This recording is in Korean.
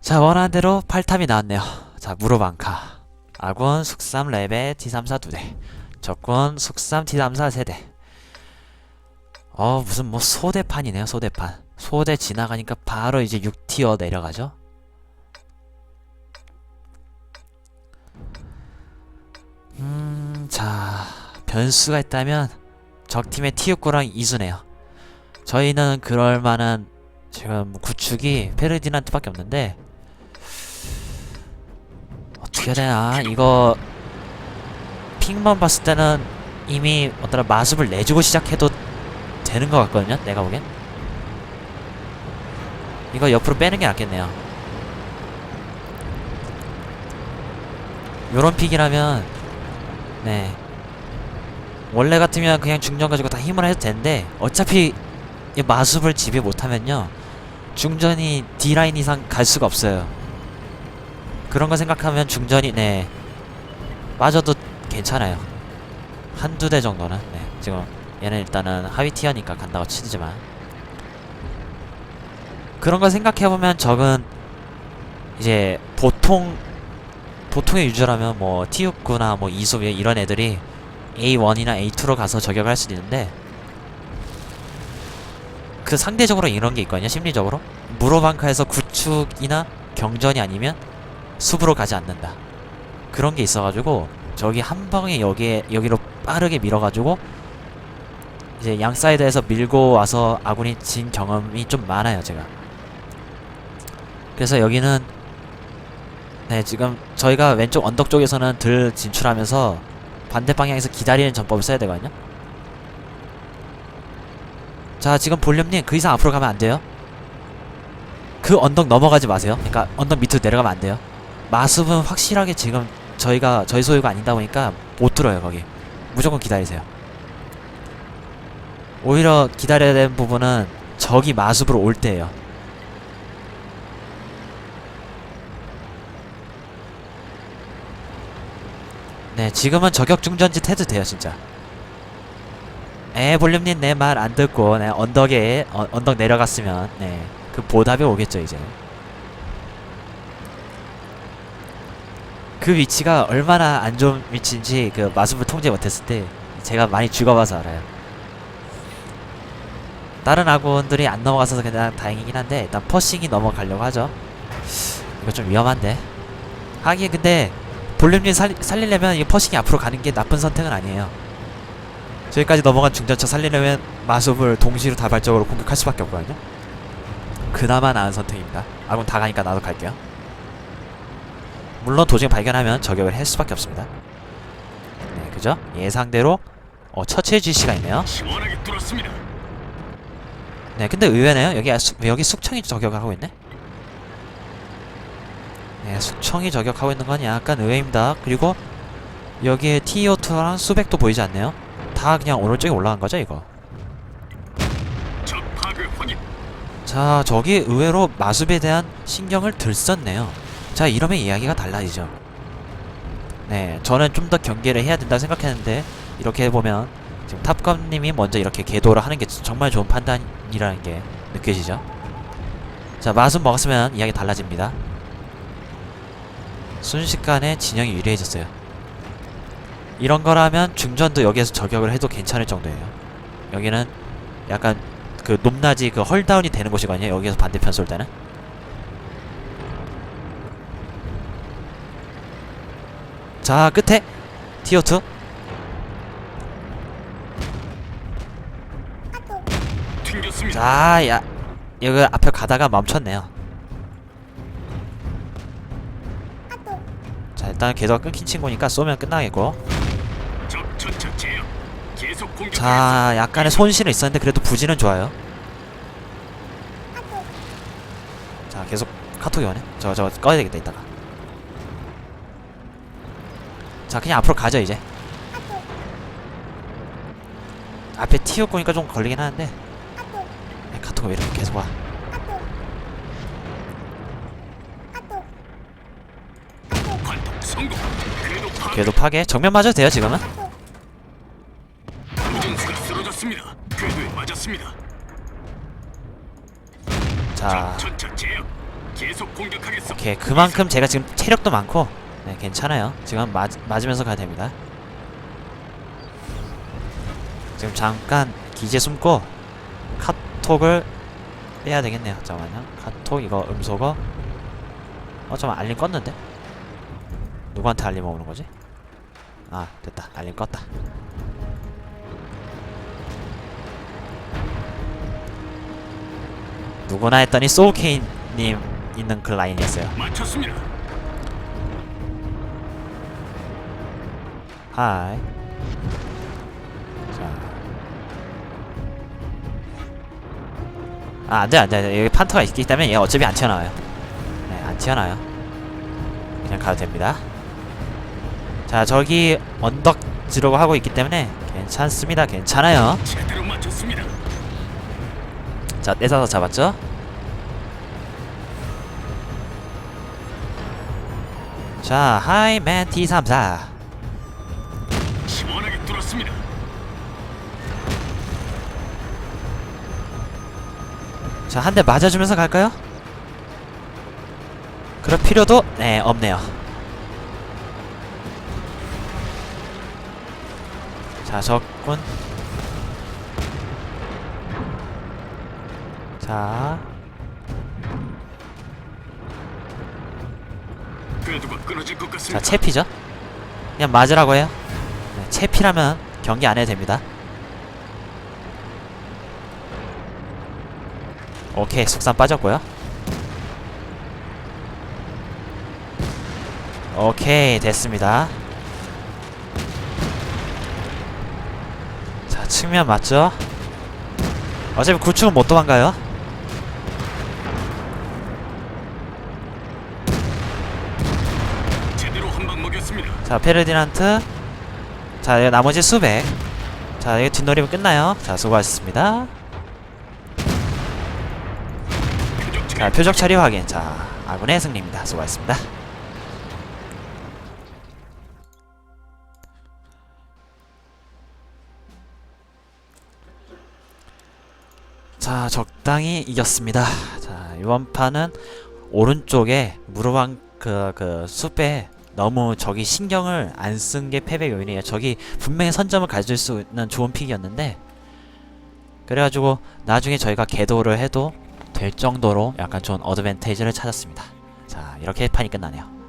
자 원하는 대로 8탑이 나왔네요. 자 무로방카. 아군 숙삼 레벨 T34 2대. 적군 숙삼 T34 세대. 어 무슨 뭐 소대판이네요 소대판. 소대 지나가니까 바로 이제 6티어 내려가죠? 음 자 변수가 있다면 적팀의 T69랑 이수네요. 저희는 그럴 만한 지금 구축이 페르디난트밖에 없는데 어떻게 되나? 이거 핑만 봤을 때는 이미 어떤 마습을 내주고 시작해도 되는 것 같거든요 내가 보기엔. 이거 옆으로 빼는 게 낫겠네요. 요런 픽이라면 네. 원래 같으면 그냥 중전 가지고 다 힘을 해도 되는데 어차피 이 마습을 지배 못하면요. 중전이 D라인 이상 갈 수가 없어요 그런 거 생각하면 중전이 네. 빠져도 괜찮아요. 한두 대 정도는 네. 지금 얘는 일단은 하위 티어니까 간다고 치지만. 그런 거 생각해보면 적은 이제 보통 보통의 유저라면 뭐 T69나 뭐 이소비 이런 애들이 A1이나 A2로 가서 저격할 수도 있는데 그 상대적으로 이런 게 있거든요 심리적으로. 무로방카에서 구축이나 경전이 아니면 숲으로 가지 않는다. 그런 게 있어가지고 저기 한 방에 여기에 여기로 빠르게 밀어가지고 이제 양 사이드에서 밀고 와서 아군이 진 경험이 좀 많아요 제가. 그래서 여기는 네 지금 저희가 왼쪽 언덕 쪽에서는 들 진출하면서 반대 방향에서 기다리는 전법을 써야 되거든요. 자 지금 볼륨님 그 이상 앞으로 가면 안 돼요? 그 언덕 넘어가지 마세요. 그러니까 언덕 밑으로 내려가면 안 돼요 마습은 확실하게 지금 저희가 저희 소유가 아니다 보니까 못 들어요 거기. 무조건 기다리세요. 오히려 기다려야 되는 부분은 적이 마습으로 올 때예요. 네 지금은 저격 중전짓 해도 돼요 진짜. 에 볼륨님 내 말 안 듣고 네, 언덕에 어, 언덕 내려갔으면 네 그 보답이 오겠죠 이제 그 위치가 얼마나 안 좋은 위치인지 그 마습을 통제 못했을 때 제가 많이 죽어봐서 알아요 다른 아군들이 안 넘어가서 그냥 다행이긴 한데 일단 퍼싱이 넘어가려고 하죠 이거 좀 위험한데 하긴 근데 볼륨님 살, 살리려면 이 퍼싱이 앞으로 가는 게 나쁜 선택은 아니에요 저기까지 넘어간 중전차 살리려면 마습을 동시로 다발적으로 공격할 수밖에 없거든요. 그나마 나은 선택입니다. 아군 다 가니까 나도 갈게요. 물론 도중 발견하면 저격을 할 수밖에 없습니다. 네, 그죠? 예상대로 어, 처치해 지시가 있네요. 시원하게 뚫었습니다. 네, 근데 의외네요. 여기 아, 숙, 여기 숙청이 저격을 하고 있네. 네, 숙청이 저격하고 있는 건 약간 의외입니다. 그리고 여기에 TO2랑 수백도 보이지 않네요. 다 그냥 오른쪽에 올라간 거죠, 이거. 자, 저기 의외로 마습에 대한 신경을 들 썼네요. 자, 이러면 이야기가 달라지죠. 네, 저는 좀 더 경계를 해야 된다 생각했는데 이렇게 보면 지금 탑건님이 먼저 이렇게 궤도를 하는 게 정말 좋은 판단이라는 게 느껴지죠. 자, 마습 먹었으면 이야기 달라집니다. 순식간에 진영이 유리해졌어요. 이런 거라면 중전도 여기에서 저격을 해도 괜찮을 정도예요. 여기는 약간 그 높낮이 그 헐다운이 되는 곳이거든요. 여기에서 반대편 쏠 때는. 자, 끝에 티어2. 튕겼습니다. 자, 야. 여기 앞에 가다가 멈췄네요. 자, 일단 궤도가 끊긴 친구니까 쏘면 끝나겠고. 자, 약간의 손실은 있었는데 그래도 부지는 좋아요. 자, 계속 카톡이 오네. 저거 저거 꺼야 되겠다 이따가. 자, 그냥 앞으로 가죠 이제. 앞에 튀어오니까 좀 걸리긴 하는데. 에, 카톡이 왜 이렇게 계속 와? 궤도 파괴. 정면 맞아도 돼요 지금은. 자. 오케이 그만큼 제가 지금 체력도 많고 네 괜찮아요. 지금 맞, 맞으면서 가야 됩니다. 지금 잠깐 기재 숨고 카톡을 빼야 되겠네요. 잠깐만요. 카톡 이거 음소거. 어 잠깐 알림 껐는데? 누구한테 알림 오는 거지? 아 됐다. 알림 껐다. 누구나 했더니 소울케인님 있는 그 라인이었어요. 맞췄습니다. 하이. 자. 아, 안 돼, 안 돼, 안 돼. 여기 판터가 있기 때문에 얘 어차피 안 튀어나와요. 네, 안 튀어나와요. 그냥 가도 됩니다. 자, 저기 언덕 지르고 하고 있기 때문에 괜찮습니다. 괜찮아요. 자, 떼서서 잡았죠? 자, 하이맨 T34. 뚫었습니다. 자, 한 대 맞아주면서 갈까요? 그럴 필요도 네 없네요. 자, 적군. 자, 궤도가 끊어질 것자 같습니다. 채피죠? 그냥 맞으라고 해요. 네, 채피라면 경기 안 해도 됩니다. 오케이, 속산 빠졌고요. 오케이, 됐습니다. 자, 측면 맞죠? 어차피 구축은 못 도망가요. 제대로 한방 먹였습니다. 자 페르디난트 자 여기 나머지 수백. 자 여기 뒷놀이면 끝나요. 자 수고하셨습니다. 자. 표적 처리 확인. 자 아군의 승리입니다. 수고하셨습니다. 자 적당히 이겼습니다. 자 이번 판은 오른쪽에 무르방 그, 그 숲에 너무 적이 신경을 안 쓴 게 패배 요인이에요. 적이 분명히 선점을 가질 수 있는 좋은 픽이었는데 그래가지고 나중에 저희가 궤도를 해도 될 정도로 약간 좋은 어드밴테이지를 찾았습니다. 자 이렇게 판이 끝나네요